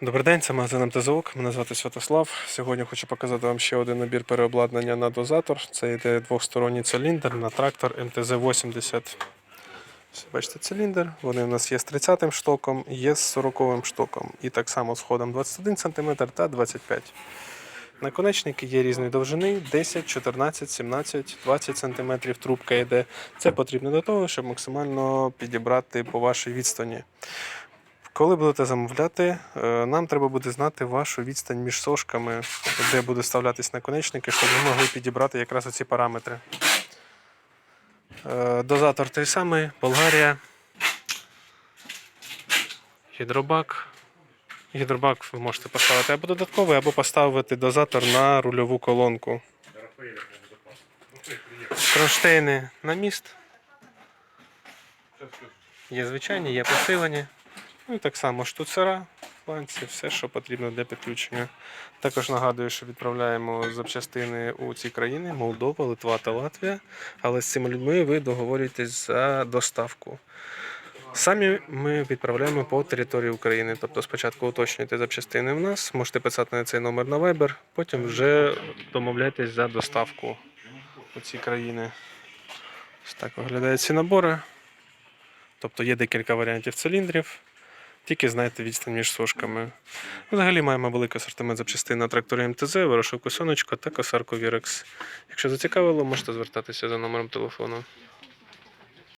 Добрий день, це магазин МТЗОК. Мене звати Святослав. Сьогодні хочу показати вам ще один набір переобладнання на дозатор. Це йде двохсторонній циліндр на трактор МТЗ-80. Бачите, циліндр. Вони у нас є з 30 штоком, є з 40 штоком. І так само з ходом 21 см та 25 Наконечники є різної довжини 10, 14, 17, 20 см трубка йде. Це потрібно для того, щоб максимально підібрати по вашій відстані. Коли будете замовляти, е, нам треба буде знати вашу відстань між сошками, де буде вставлятись наконечники, щоб ми могли підібрати якраз оці параметри. Е, Дозатор той самий, Болгарія. Гідробак. Гідробак ви можете поставити або додатковий, або поставити дозатор на рульову колонку. Кронштейни на міст. Є звичайні, є посилені. Ну і так само штуцера, фланці, все, що потрібно для підключення. Також нагадую, що відправляємо запчастини у ці країни: Молдова, Литва та Латвія. Але з цими людьми ви договорюєтесь за доставку. Самі ми відправляємо по території України. Тобто спочатку уточнюєте запчастини в нас, можете писати на цей номер на Viber, потім вже домовляйтесь за доставку у ці країни. Ось так виглядають ці набори. Тобто є декілька варіантів циліндрів. Тільки знайте відстань між сошками. Взагалі маємо великий асортимент запчастин на тракторі МТЗ, вирошивку сонечко та косарку Вірекс. Якщо зацікавило, можете звертатися за номером телефону.